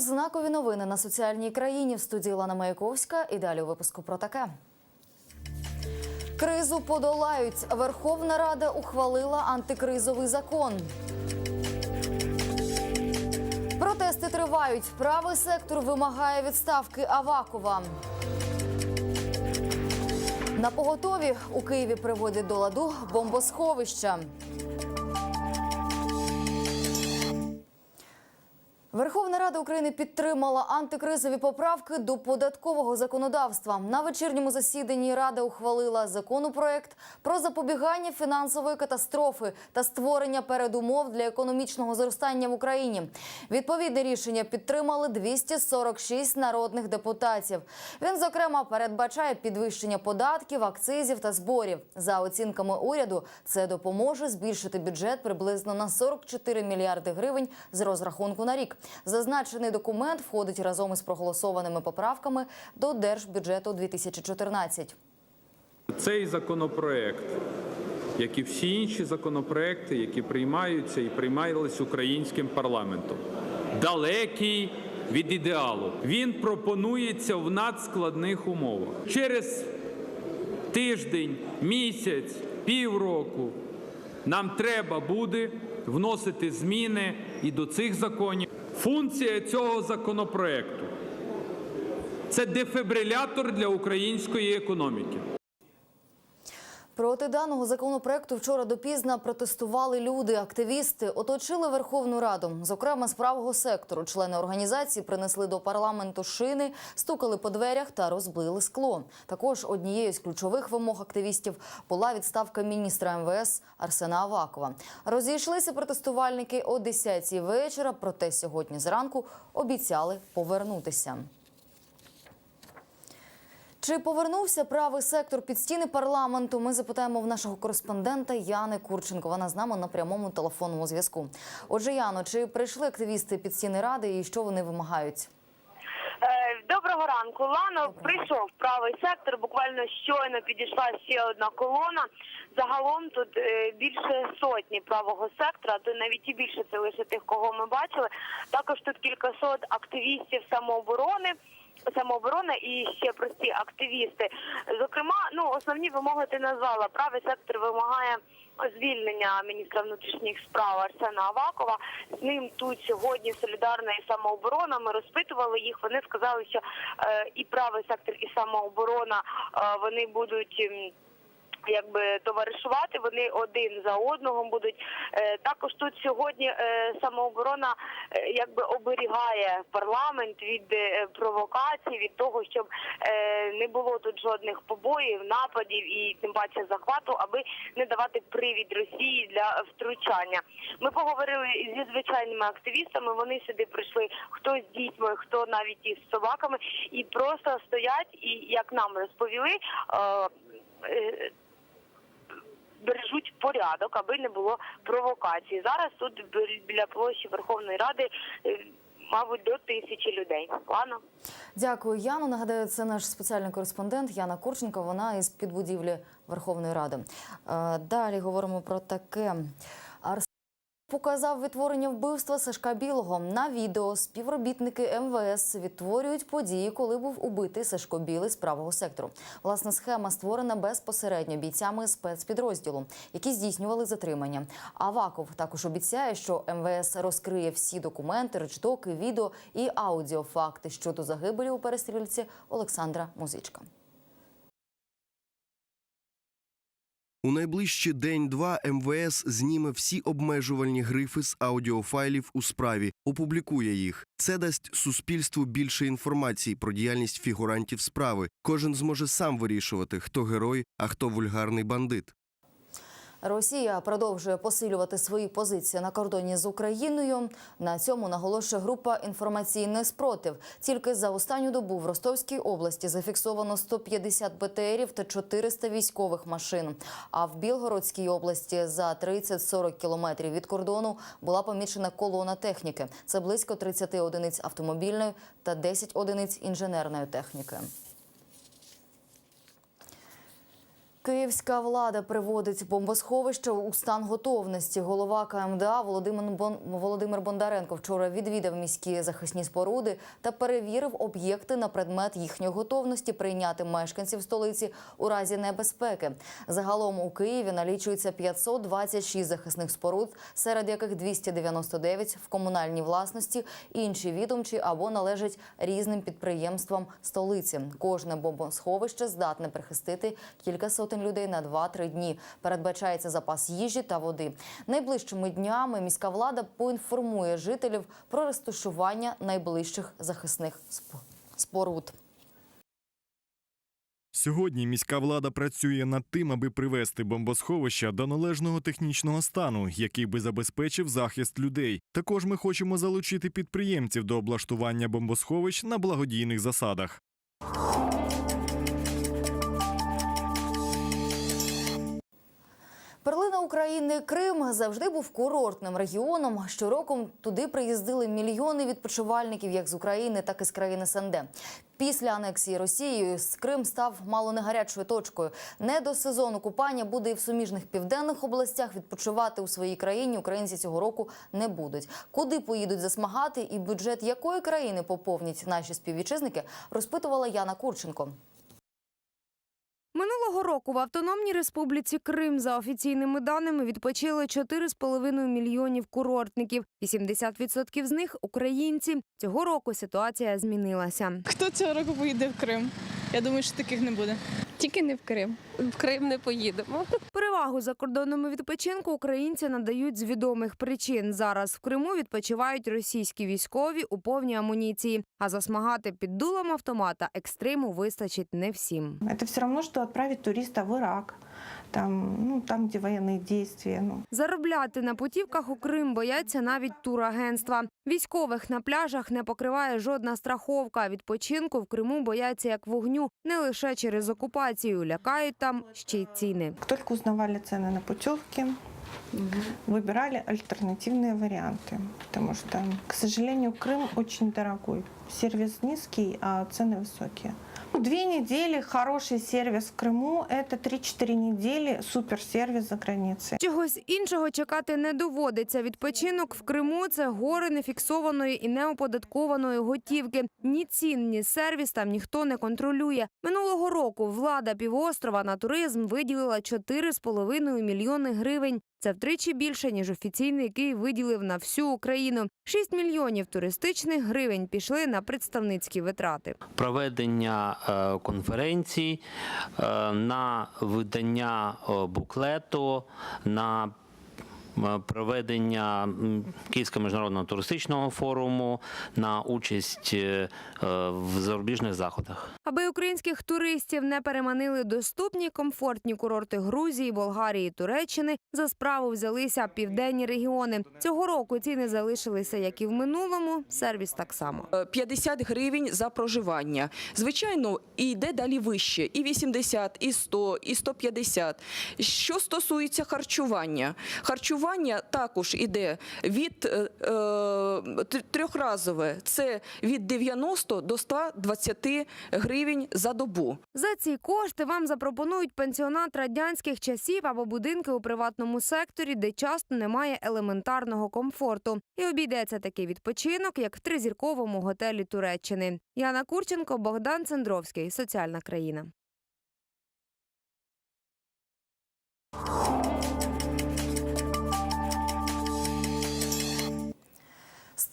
Знакові новини на соціальній країні в студії Лана Маяковська. І далі у випуску про таке. Кризу подолають. Верховна Рада ухвалила антикризовий закон. Протести тривають. Правий сектор вимагає відставки Авакова. На поготові у Києві приводять до ладу бомбосховища. Верховна Рада України підтримала антикризові поправки до податкового законодавства. На вечірньому засіданні Рада ухвалила законопроект про запобігання фінансової катастрофи та створення передумов для економічного зростання в Україні. Відповідне рішення підтримали 246 народних депутатів. Він, зокрема, передбачає підвищення податків, акцизів та зборів. За оцінками уряду, це допоможе збільшити бюджет приблизно на 44 мільярди гривень з розрахунку на рік. Зазначений документ входить разом із проголосованими поправками до держбюджету 2014. Цей законопроект, як і всі інші законопроекти, які приймаються і приймались українським парламентом, далекий від ідеалу. Він пропонується в надскладних умовах. Через тиждень, місяць, півроку нам треба буде вносити зміни і до цих законів. Функція цього законопроекту це дефібрилятор для української економіки. Проти даного законопроекту вчора допізна протестували люди. Активісти оточили Верховну Раду. Зокрема, з правого сектору члени організації принесли до парламенту шини, стукали по дверях та розбили скло. Також однією з ключових вимог активістів була відставка міністра МВС Арсена Авакова. Розійшлися протестувальники о 10-й вечора, проте сьогодні зранку обіцяли повернутися. Чи повернувся правий сектор під стіни парламенту? Ми запитаємо в нашого кореспондента Яни Курченко. Вона з нами на прямому телефонному зв'язку. Отже, Яно, чи прийшли активісти під стіни ради і що вони вимагають? Е, Доброго ранку, Лано. Прийшов правий сектор. Буквально щойно підійшла ще одна колона. Загалом тут е, більше сотні правого сектора, то навіть і більше це лише тих, кого ми бачили. Також тут кількасот активістів самооборони. Самооборона і ще прості активісти. Зокрема, ну основні вимоги ти назвала. Правий сектор вимагає звільнення міністра внутрішніх справ Арсена Авакова. З ним тут сьогодні солідарна і самооборона. Ми розпитували їх. Вони сказали, що е, і правий сектор, і самооборона е, вони будуть. Якби товаришувати, вони один за одного будуть. Е, також тут сьогодні е, самооборона е, якби оберігає парламент від провокацій, від того, щоб не було тут жодних побоїв, нападів і тим паче захвату, аби не давати привід Росії для втручання. Ми поговорили зі звичайними активістами. Вони сюди прийшли хто з дітьми, хто навіть із собаками, і просто стоять, і як нам розповіли. Е, бережуть порядок, аби не було провокації. Зараз тут бі- біля площі Верховної Ради, е, мабуть, до тисячі людей. Ладно? Дякую, Яну. Нагадаю, це наш спеціальний кореспондент Яна Курченко. Вона із підбудівлі Верховної Ради. Е, Далі говоримо про таке. Показав відтворення вбивства Сашка Білого на відео. Співробітники МВС відтворюють події, коли був убитий Сашко Білий з правого сектору. Власна схема створена безпосередньо бійцями спецпідрозділу, які здійснювали затримання. Аваков також обіцяє, що МВС розкриє всі документи, речдоки, відео і аудіофакти щодо загибелі у перестрілці Олександра Музичка. У найближчі день-два МВС зніме всі обмежувальні грифи з аудіофайлів у справі, опублікує їх. Це дасть суспільству більше інформації про діяльність фігурантів справи. Кожен зможе сам вирішувати, хто герой, а хто вульгарний бандит. Росія продовжує посилювати свої позиції на кордоні з Україною. На цьому наголошує група інформаційний спротив. Тільки за останню добу в Ростовській області зафіксовано 150 БТРів та 400 військових машин. А в Білгородській області за 30-40 кілометрів від кордону була помічена колона техніки. Це близько 30 одиниць автомобільної та 10 одиниць інженерної техніки. Київська влада приводить бомбосховище у стан готовності. Голова КМДА Володимир Бон... Володимир Бондаренко вчора відвідав міські захисні споруди та перевірив об'єкти на предмет їхньої готовності прийняти мешканців столиці у разі небезпеки. Загалом у Києві налічується 526 захисних споруд, серед яких 299 в комунальній власності, інші відомчі або належать різним підприємствам столиці. Кожне бомбосховище здатне прихистити кілька сотень людей на 2-3 дні. Передбачається запас їжі та води. Найближчими днями міська влада поінформує жителів про розташування найближчих захисних сп- споруд. Сьогодні міська влада працює над тим, аби привести бомбосховища до належного технічного стану, який би забезпечив захист людей. Також ми хочемо залучити підприємців до облаштування бомбосховищ на благодійних засадах. Перлина України Крим завжди був курортним регіоном. Щороку туди приїздили мільйони відпочивальників як з України, так і з країн СНД. Після анексії Росією Крим став мало не гарячою точкою. Не до сезону купання буде і в суміжних південних областях. Відпочивати у своїй країні українці цього року не будуть. Куди поїдуть засмагати і бюджет якої країни поповнять наші співвітчизники, розпитувала Яна Курченко. Минулого року в Автономній Республіці Крим за офіційними даними відпочили 4,5 мільйонів курортників. 80% з них українці. Цього року ситуація змінилася. Хто цього року поїде в Крим? Я думаю, що таких не буде. Тільки не в Крим. В Крим не поїдемо. Перевагу закордонному відпочинку українці надають з відомих причин. Зараз в Криму відпочивають російські військові у повній амуніції. А засмагати під дулом автомата екстриму вистачить не всім. Це все равно, що відправити туриста в Ирак, там, ну, там где военные действия. Ну. Заробляти на путівках у Крим бояться навіть турагентства. Військових на пляжах не покриває жодна страховка. Відпочинку в Криму бояться як вогню не лише через окупацію. Лякають там ще й ціни. Как только узнавали цены на путевки, выбирали альтернативные варианты, потому что, к сожалению, Крым очень дорогой. Сервис низкий, а цены высокие. Ну, Две недели хороший сервис в Крыму – это 3-4 недели суперсервис за границей. Чогось іншого чекати не доводиться. Відпочинок в Криму це гори нефіксованої і неоподаткованої готівки. Ні цін, ні сервіс там ніхто не контролює. Минулого року влада півострова на туризм виділила 4,5 мільйони гривень. Це втричі більше, ніж офіційний Київ виділив на всю Україну. 6 мільйонів туристичних гривень пішли на представницькі витрати. проведення е, конференцій, е, на видання е, буклету, на проведення Київського міжнародного туристичного форуму, на участь е, е, в зарубіжних заходах. Аби українських туристів не переманили доступні комфортні курорти Грузії, Болгарії, Туреччини, за справу взялися південні регіони. Цього року ціни залишилися, як і в минулому. Сервіс так само. Е, 50 гривень за проживання. Звичайно, і йде далі вище, і 80, і 100, і 150. Що стосується харчування, харчування також іде від е, е, тр- трьохразове, це від 90 до 120 гривень за добу. За ці кошти вам запропонують пенсіонат радянських часів або будинки у приватному секторі, де часто немає елементарного комфорту. І обійдеться такий відпочинок, як в тризірковому готелі Туреччини. Яна Курченко, Богдан Цендровський. Соціальна країна.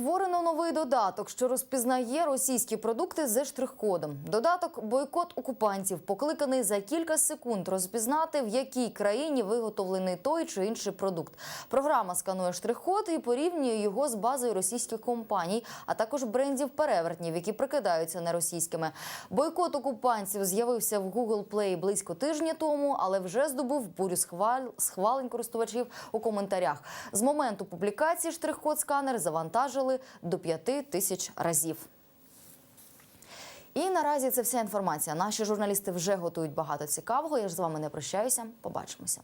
Створено новий додаток, що розпізнає російські продукти зі штрих-кодом. Додаток бойкот окупантів покликаний за кілька секунд розпізнати, в якій країні виготовлений той чи інший продукт. Програма сканує штрих-код і порівнює його з базою російських компаній, а також брендів перевертнів, які прикидаються неросійськими. Бойкот окупантів з'явився в Google Play близько тижня тому, але вже здобув бурю схваль... схвалень користувачів у коментарях. З моменту публікації штрих-код сканер завантажили до 5 тисяч разів. І наразі це вся інформація. Наші журналісти вже готують багато цікавого. Я ж з вами не прощаюся. Побачимося.